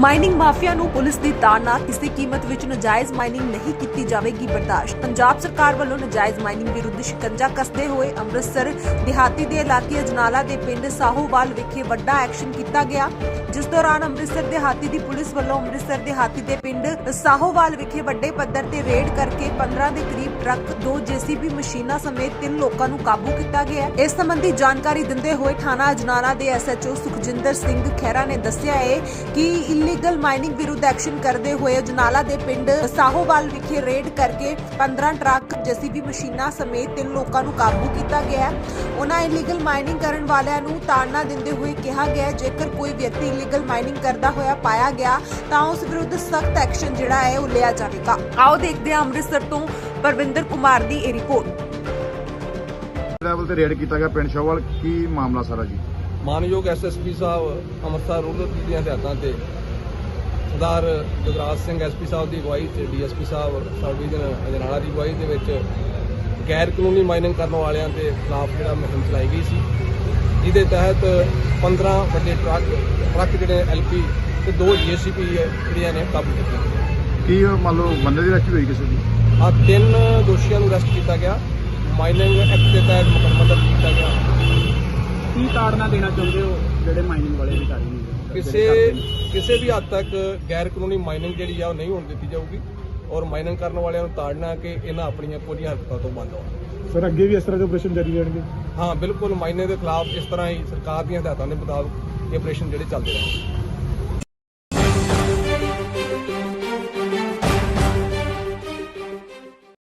Mining mafia ਨੂੰ police ਦੀ ਤਾੜਨਾ ਕਿਸੇ ਕੀਮਤ ਵਿੱਚ ਨਜਾਇਜ਼ ਮਾਈਨਿੰਗ ਨਹੀਂ ਕੀਤੀ ਜਾਵੇਗੀ ਬਰਦਾਸ਼ਤ। ਪੰਜਾਬ ਸਰਕਾਰ ਵੱਲੋਂ ਨਜਾਇਜ਼ ਮਾਈਨਿੰਗ ਵਿਰੁੱਧ ਸ਼ਿਕੰਜਾ ਕੱਸਦੇ ਹੋਏ ਅੰਮ੍ਰਿਤਸਰ ਦਿਹਾਤੀ ਦੇ ਇਲਾਕੇ ਅਜਨਾਲਾ ਦੇ ਪਿੰਡ ਸਾਹੋਵਾਲ ਵਿਖੇ ਵੱਡਾ ਐਕਸ਼ਨ ਕੀਤਾ ਗਿਆ। ਜਿਸ ਦੌਰਾਨ ਅੰਮ੍ਰਿਤਸਰ ਦਿਹਾਤੀ ਦੀ ਪੁਲਿਸ ਵੱਲੋਂ ਅੰਮ੍ਰਿਤਸਰ ਦਿਹਾਤੀ ਦੇ ਪਿੰਡ ਸਾਹੋਵਾਲ ਵਿਖੇ ਵੱਡੇ ਪੱਧਰ ਤੇ ਰੇਡ ਕਰਕੇ 15 ਦੇ ਕਰੀਬ ਟਰੱਕ, ਦੋ ਜੀਸੀਬੀ ਮਸ਼ੀਨਾਂ ਸਮੇਤ ਤਿੰਨ ਲੋਕਾਂ ਨੂੰ ਕਾਬੂ ਕੀਤਾ ਗਿਆ ਇਸ ਸੰਬੰਧੀ ਜਾਣਕਾਰੀ ਦਿੰਦੇ ਹੋਏ ਥਾਣਾ ਅਜਨਾਲਾ ਦੇ ਐਸਐਚਓ ਸੁਖਜਿੰਦਰ ਸਿੰਘ ਖਹਿਰਾ ਨੇ ਦੱਸਿਆ ਹੈ ਕਿ ਇਲੀਗਲ ਮਾਈਨਿੰਗ ਵਿਰੁੱਧ ਐਕਸ਼ਨ ਕਰਦੇ ਹੋਏ ਅਜਨਾਲਾ ਦੇ ਪਿੰਡ ਸਾਹੋਵਾਲ ਵਿਖੇ ਰੇਡ ਕਰਕੇ 15 ਟਰੱਕ ਜੀਸੀਬੀ ਮਸ਼ੀਨਾਂ ਸਮੇਤ ਤਿੰਨ ਲੋਕਾਂ ਨੂੰ ਕਾਬੂ ਕੀਤਾ ਗਿਆ। ਉਹਨਾਂ ਇਲੀਗਲ ਮਾਈਨਿੰਗ ਕਰਨ ਵਾਲਿਆਂ ਨੂੰ ਤਾੜਨਾ ਦਿੰਦੇ ਹੋਏ ਕਿਹਾ ਗਿਆ ਜੇਕਰ ਕੋਈ ਵਿਅਕਤੀ ਇਲੀਗਲ ਮਾਈਨਿੰਗ ਕਰਦਾ ਹੋਇਆ ਪਾਇਆ ਗਿਆ ਤਾਂ ਉਸ ਵਿਰੁੱਧ ਸਖਤ ਐਕਸ਼ਨ ਜਿਹੜਾ ਹੈ ਉਹ ਲਿਆ ਜਾਵੇਗਾ। ਆਓ ਦੇਖਦੇ ਹਾਂ ਅੰਮ੍ਰਿਤਸਰ ਤੋਂ ਪਰਵਿੰਦਰ ਕੁਮਾਰ ਦੀ ਇਹ ਰਿਪੋਰਟ ਲੈਵਲ ਤੇ ਰੇਡ ਕੀਤਾ ਗਿਆ ਪਿੰਡ ਸ਼ੋਵਾਲ ਕੀ ਮਾਮਲਾ ਸਾਰਾ ਜੀ? ਮਾਨਯੋਗ ਐਸਐਸਪੀ ਸਾਹਿਬ ਅੰਮ੍ਰਿਤਸਰ ਰੂਰਲ ਦੀਆਂ ਹਦਾਇਤਾਂ ਤੇ ਸਰਦਾਰ ਜਗਰਾਜ ਸਿੰਘ ਐਸਪੀ ਸਾਹਿਬ ਦੀ ਅਗਵਾਈ ਤੇ DSP Sahib sub division Ajnala ਦੀ ਅਗਵਾਈ ਦੇ ਵਿੱਚ ਗੈਰ ਕਾਨੂੰਨੀ ਮਾਈਨਿੰਗ ਕਰਨ ਵਾਲਿਆਂ ਦੇ ਖਿਲਾਫ ਜਿਹੜਾ ਮੁਹਿੰਮ ਚਲਾਈ ਗਈ ਸੀ। ਜਿਹਦੇ ਤਹਿਤ 15 ਵੱਡੇ ਟਰੱਕ ਟਰੱਕ ਜਿਹੜੇ ਐਲਪੀ ਤੇ ਦੋ ਜੀਸੀਪੀ ਜਿਹੜੀਆਂ ਨੇ ਕਾਬੂ ਕੀਤੀਆਂ। ਕੀ ਮੰਨ ਲਓ ਬੰਦੇ ਦੀ ਰੱਖੀ ਹੋਈ ਕਿਸੇ ਦੀ? ਆ ਤਿੰਨ ਦੋਸ਼ੀਆਂ ਨੂੰ ਅਰੈਸਟ ਕੀਤਾ ਗਿਆ। ਮਾਈਨਿੰਗ ਐਕਟ ਦੇ ਤਹਿਤ ਮੁਕੱਦਮਾ ਦਰਜ ਕੀਤਾ ਗਿਆ। ਕੀ ਤਾੜਨਾ ਦੇਣਾ ਚਾਹੁੰਦੇ ਹੋ ਜਿਹੜੇ ਮਾਈਨਿੰਗ ਵਾਲੇ ਅਧਿਕਾਰੀ ਨੇ? ਕਿਸੇ ਕਿਸੇ ਵੀ ਹੱਦ ਤੱਕ ਗੈਰ ਕਾਨੂੰਨੀ ਮਾਈਨਿੰਗ ਜਿਹੜੀ ਆ ਉਹ ਨਹੀਂ ਹੋਣ ਦਿੱਤੀ ਜਾਊਗੀ ਔਰ ਮਾਈਨਿੰਗ ਕਰਨ ਵਾਲਿਆਂ ਨੂੰ ਤਾੜਨਾ ਕਿ ਇਹਨਾਂ ਆਪਣੀਆਂ ਪੂਰੀਆਂ ਹਰਕਤਾਂ ਤੋਂ ਬੰਦ ਹੋਣ। ਸਰ ਅੱਗੇ ਵੀ ਇਸ ਤਰ੍ਹਾਂ ਦੇ ਆਪਰੇਸ਼ਨ ਜਾਰੀ ਰਹਿਣਗੇ? ਹਾਂ ਬਿਲਕੁਲ ਮਾਈਨੇ ਦੇ ਖਿਲਾਫ ਇਸ ਤਰ੍ਹਾਂ ਹੀ ਸਰਕਾਰ ਦੀਆਂ ਹਦਾਇਤਾਂ ਦੇ ਮੁਤਾਬਕ ਇਹ ਆਪਰੇਸ਼ਨ ਜਿਹੜੇ ਚੱਲਦੇ ਰਹਿਣਗੇ।